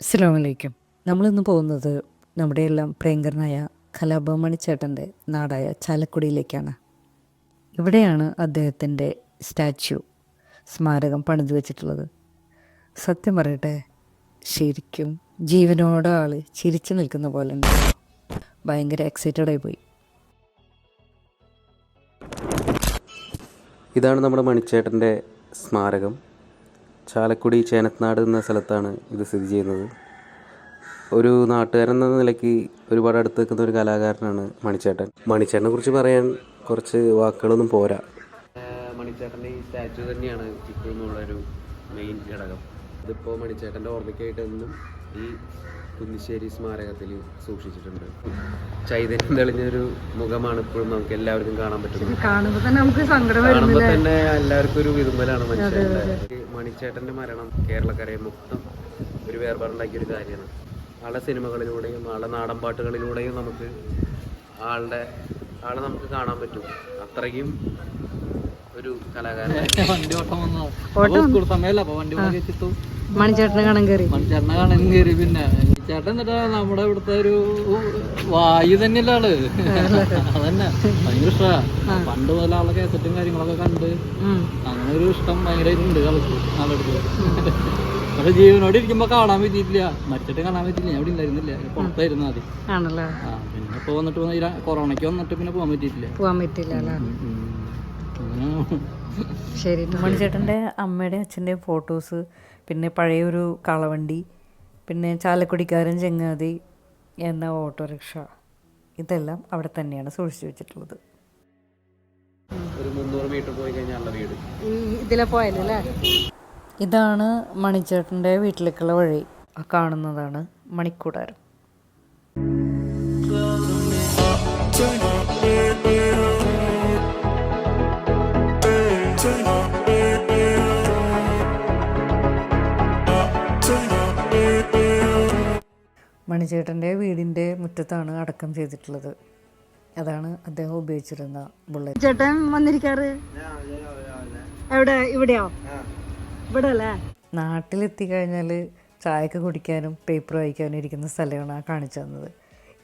അസ്സലാമലൈക്കും നമ്മളിന്ന് പോകുന്നത് നമ്മുടെ എല്ലാം പ്രിയങ്കരനായ കലാഭമണി ചേട്ടന്റെ നാടായ ചാലക്കുടിയിലേക്കാണ്. ഇവിടെയാണ് അദ്ദേഹത്തിന്റെ സ്റ്റാച്യു സ്മാരകം പണിതു വച്ചിട്ടുള്ളത്. സത്യം പറയട്ടെ ശരിക്കും ജീവനോടെ ആൾ ചിരിച്ചു നിൽക്കുന്ന പോലെ ഉണ്ട്. ഭയങ്കര എക്സൈറ്റഡായി പോയി. ഇതാണ് നമ്മുടെ മണിച്ചേട്ടന്റെ സ്മാരകം. ചാലക്കുടി ചേനത്നാട് എന്ന സ്ഥലത്താണ് ഇത് സ്ഥിതി ചെയ്യുന്നത്. ഒരു നാട്ടുകാരൻ എന്ന നിലയ്ക്ക് ഒരുപാട് അടുത്ത് നിൽക്കുന്ന ഒരു കലാകാരനാണ് മണിച്ചേട്ടൻ. മണിച്ചേട്ടനെ കുറിച്ച് പറയാൻ കുറച്ച് വാക്കുകളൊന്നും പോരാ. മണിച്ചേട്ടന്റെ ഈ സ്റ്റാച്ചു തന്നെയാണ് ചിക്കുന്നുള്ളൊരു മെയിൻ ഘടകം. ഇതിപ്പോൾ മണിച്ചേട്ടന്റെ ഓർമ്മയ്ക്കായിട്ട് എന്നും ഈ കുന്നിശ്ശേരി സ്മാരകത്തിൽ സൂക്ഷിച്ചിട്ടുണ്ട്. ചൈതന്യം തെളിഞ്ഞൊരു മുഖമാണ് ഇപ്പോഴും നമുക്ക് എല്ലാവർക്കും കാണാൻ പറ്റുന്നത്. കാണുമ്പോൾ തന്നെ നമുക്ക് സങ്കടം കാണുമ്പോൾ തന്നെ എല്ലാവർക്കും ഒരു വിതുമ്പലാണ് മനുഷ്യരുടെ മണിച്ചേട്ടന്റെ മരണം കേരളക്കരയെ മൊത്തം ഒരു വേർപാടുണ്ടാക്കിയ ഒരു കാര്യമാണ്. ആളെ സിനിമകളിലൂടെയും ആളെ നാടൻ പാട്ടുകളിലൂടെയും നമുക്ക് ആളുടെ ആളെ നമുക്ക് കാണാൻ പറ്റും. അത്രയ്ക്കും ഒരു കലാകാരൻ. മണിച്ചേട്ടനെ കാണാൻ കയറി മണിച്ചേട്ടനെ കാണാൻ കയറി പിന്നെ. ചേട്ടൻ എന്നിട്ട് നമ്മുടെ ഇവിടുത്തെ ഒരു വായു തന്നെയല്ല ആൾ? അതന്നെ. ഭയങ്കര ഇഷ്ടാ. പണ്ട് മുതൽ ആളെ കേസറ്റും കാര്യങ്ങളൊക്കെ കണ്ട് അങ്ങനെ ഒരു ഇഷ്ടം ഭയങ്കര ഉണ്ട് ആൾക്ക് ആളെടുത്ത് പക്ഷെ ജീവനോട് ഇരിക്കുമ്പോ കാണാൻ പറ്റിയിട്ടില്ല. മറ്റിട്ട് കാണാൻ പറ്റിയില്ല ഞാൻ ഇവിടെ ഉണ്ടായിരുന്നില്ല പുറത്തായിരുന്നു ആദ്യം. ആണല്ലേ? പിന്നെ ഇപ്പൊ വന്നിട്ട് കൊറോണയ്ക്ക് വന്നിട്ട് പിന്നെ പോകാൻ പറ്റിയിട്ടില്ല. പോകാൻ പറ്റില്ല ശരി മണിച്ചേട്ടന്റെ അമ്മയുടെ അച്ഛന്റെ ഫോട്ടോസ് പിന്നെ പഴയൊരു കളവണ്ടി പിന്നെ ചാലക്കുടിക്കാരൻ ചെങ്ങാതി എന്ന ഓട്ടോറിക്ഷ. ഇതെല്ലാം അവിടെ തന്നെയാണ് സൂക്ഷിച്ചു വെച്ചിട്ടുള്ളത്. ഒരു മുന്നൂറ് മീറ്റർ പോയി കഴിഞ്ഞാൽ ആളുടെ വീട് ഇതിലെ പോയാലല്ലേ ഇതാണ് മണിച്ചേട്ടന്റെ വീട്ടിലേക്കുള്ള വഴി. ആ കാണുന്നതാണ് മണിക്കൂടാരം. മണിച്ചേട്ടന്റെ വീടിന്റെ മുറ്റത്താണ് അടക്കം ചെയ്തിട്ടുള്ളത്. അതാണ് അദ്ദേഹം ഉപയോഗിച്ചിരുന്ന ബുള്ളറ്റ്. ചേട്ടൻ വന്നിരിക്കാറ്? എവിടെ? ഇവിടെയോ? ഇവിടെ അല്ലേ നാട്ടിലെത്തി കഴിഞ്ഞാൽ ചായക്ക് കുടിക്കാനും പേപ്പർ വായിക്കാനും ഇരിക്കുന്ന സ്ഥലമാണ് ആ കാണിച്ചു തന്നത്.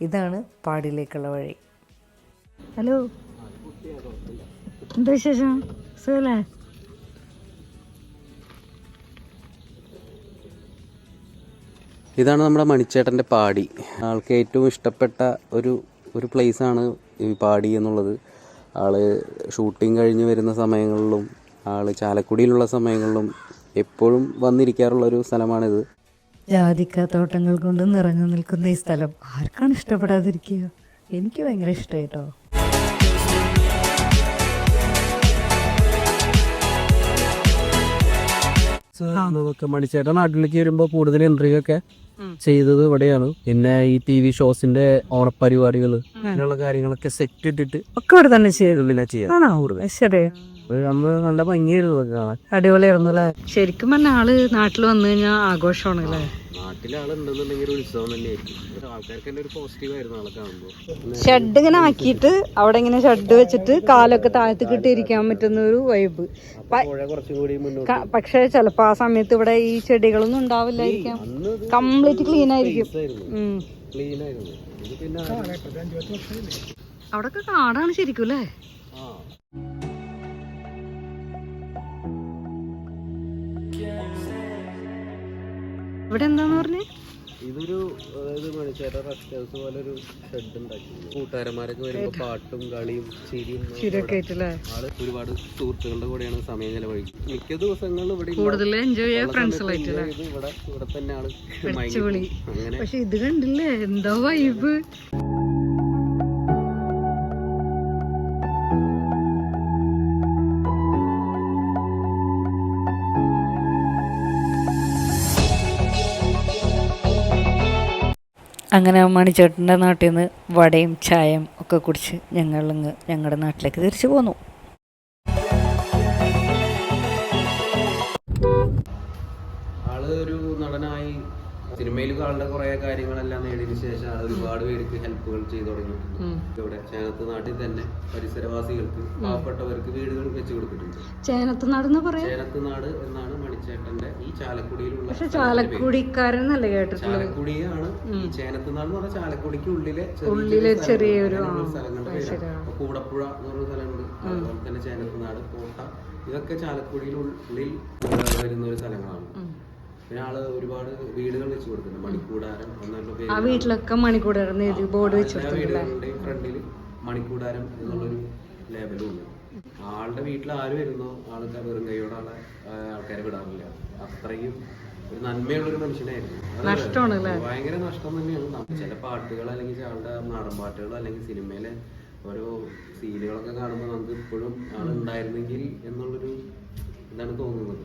ഇതാണ് പാടിയിലേക്കുള്ള വഴി. ഹലോ. എന്താ വിശേഷം? സുഖല്ലേ ഇതാണ് നമ്മുടെ മണിച്ചേട്ടന്റെ പാടി. ആൾക്ക് ഏറ്റവും ഇഷ്ടപ്പെട്ട ഒരു ഒരു പ്ലേസാണ് ഈ പാടി എന്നുള്ളത്. ആൾ ഷൂട്ടിംഗ് കഴിഞ്ഞ് വരുന്ന സമയങ്ങളിലും ആൾ ചാലക്കുടിയിലുള്ള സമയങ്ങളിലും എപ്പോഴും വന്നിരിക്കാറുള്ള ഒരു സ്ഥലമാണിത്. ജാതിക്ക തോട്ടങ്ങൾ കൊണ്ട് നിറഞ്ഞു നിൽക്കുന്ന ഈ സ്ഥലം ആർക്കാണ് ഇഷ്ടപ്പെടാതിരിക്കുക? എനിക്ക് ഭയങ്കര ഇഷ്ടമായിട്ടോ നമുക്ക് മണിച്ചേട്ടൻ നാട്ടിലേക്ക് വരുമ്പോൾ കൂടുതൽ എൻട്രി ഒക്കെ ചെയ്തത് ഇവിടെയാണ്. പിന്നെ ഈ ടി വി ഷോസിന്റെ ഓണപ്പരിപാടികൾ അങ്ങനെയുള്ള കാര്യങ്ങളൊക്കെ സെറ്റ് ഇട്ടിട്ട് ഒക്കെ ഇവിടെ തന്നെ ചെയ്തു. പിന്നെ ചെയ്യാം. ആണോ? ശരി അപ്പൊ നമ്മൾ നല്ല ഭംഗിയായിരുന്നു കാണാൻ. അടിപൊളിയായിരുന്നു അല്ലേ? ശരിക്കും പറഞ്ഞ ആൾ നാട്ടിൽ വന്നു കഴിഞ്ഞാൽ ആഘോഷമാണ് അല്ലേ നാട്ടിലെ ആളുണ്ടെന്നുണ്ടെങ്കിൽ ഒരു ഉത്സവം തന്നെയായിരിക്കും. ആൾക്കാർക്ക് തന്നെ ഒരു പോസിറ്റീവ് ആയിരുന്നു ആളെ കാണുമ്പോൾ ഷെഡ് ഇങ്ങനെ ആക്കിയിട്ട് അവിടെ ഇങ്ങനെ ഷെഡ് വെച്ചിട്ട് കാലൊക്കെ താഴത്ത് കിട്ടിയിരിക്കാൻ പറ്റുന്ന ഒരു വൈബ് പുഴ കുറച്ചും കൂടി മുന്നോട്ട്. പക്ഷെ ചിലപ്പോ ആ സമയത്ത് ഇവിടെ ഈ ചെടികളൊന്നും ഉണ്ടാവില്ലായിരിക്കാം. കംപ്ലീറ്റ് ക്ലീൻ ആയിരിക്കും. ഉം. ക്ലീൻ ആയിരുന്നു. ഇത് പിന്നെ അവിടൊക്കെ കാടാണ് ശരിക്കും അല്ലേ? ഇവിടെ എന്താന്ന് പറഞ്ഞേ? ഇതൊരു അതായത് മണിച്ചേട്ട റെസ്റ്റ് ഹൗസ് പോലെ ഒരു ഷെഡ് ഉണ്ടാക്കി കൂട്ടുകാരന്മാരൊക്കെ വരുമ്പോൾ പാട്ടും കളിയും ചിരിയും ആൾ ഒരുപാട് സുഹൃത്തുക്കളുടെ കൂടെയാണ് സമയം ചെലവഴിക്കും മിക്ക ദിവസങ്ങളിലും ഇവിടെ കൂടുതൽ എൻജോയ് ചെയ്യാൻ ഉള്ള ഫ്രണ്ട്സ് സമയത്ത് ആയിട്ടല്ലേ enjoy ചെയ്ത് ഇവിടെ ഇവിടെ തന്നെ ആൾ. അങ്ങനെ. പക്ഷെ ഇത് കണ്ടില്ലേ? എന്താ വൈബ് അങ്ങനെ മണിച്ചേട്ടന്റെ നാട്ടിൽ നിന്ന് വടയും ചായയും ഒക്കെ കുടിച്ച് ഞങ്ങളിങ്ങ് ഞങ്ങളുടെ നാട്ടിലേക്ക് തിരിച്ചു പോന്നു. സിനിമയിൽ കാണുന്ന കുറെ കാര്യങ്ങളെല്ലാം നേടിയതിനു ശേഷം ആൾ ഒരുപാട് പേർക്ക് ഹെൽപ്പുകൾ ചെയ്തു തുടങ്ങി. ഇവിടെ ചേനത്ത് നാട്ടിൽ തന്നെ പരിസരവാസികൾക്ക് പാവപ്പെട്ടവർക്ക് വീടുകൾ വെച്ചു കൊടുത്തിട്ടുണ്ട്. ചേനത്ത് എന്ന് പറയാം? ചേനത്ത് നാട് എന്നാണ് മണിച്ചേട്ടന്റെ ഈ ചാലക്കുടിയിലുള്ള പക്ഷെ കേട്ടിട്ടുള്ളത്? ചാലക്കുടിയാണ്. ഈ ചേനത്ത് നാട് എന്ന് പറഞ്ഞാൽ ചാലക്കുടിക്ക് ഉള്ളിലെ ഉള്ളിലെ ചെറിയ ചെറിയൊരു, സ്ഥലങ്ങളുടെ പേരാണ്. കൂടപ്പുഴ എന്ന് പറഞ്ഞ സ്ഥലമുണ്ട്. അതുപോലെ തന്നെ ചേനത്ത് നാട് കോട്ട. ഇതൊക്കെ ചാലക്കുടിയിൽ ഉള്ളിൽ വരുന്ന ഒരു സ്ഥലങ്ങളാണ് പിന്നെ ആൾ ഒരുപാട് വീടുകൾ വെച്ച് കൊടുക്കുന്നുണ്ട് മണിക്കൂടാരം ആ വീട്ടിലൊക്കെ മണിക്കൂടാരം എഴുതി ബോർഡ് വെച്ച് വീടുകളുടെയും ഫ്രണ്ടിൽ മണിക്കൂടാരം എന്നുള്ളൊരു ലേബലും ഉണ്ട്. ആളുടെ വീട്ടിൽ ആര് വരുന്നോ ആൾക്കാർ വെറും കൈയോടെ ആളെ ആൾക്കാരെ വിടാറില്ല. അത്രയും ഒരു നന്മയുള്ള ഒരു മനുഷ്യനായിരുന്നു? ഭയങ്കര നഷ്ടം തന്നെയാണ്. ചില പാട്ടുകൾ അല്ലെങ്കിൽ ആളുടെ നാടൻ പാട്ടുകൾ അല്ലെങ്കിൽ സിനിമയിലെ ഓരോ സീനുകളൊക്കെ കാണുമ്പോൾ നമുക്ക് ഇപ്പോഴും ആളുണ്ടായിരുന്നെങ്കിൽ എന്നുള്ളൊരു ഇതാണ് തോന്നുന്നത്.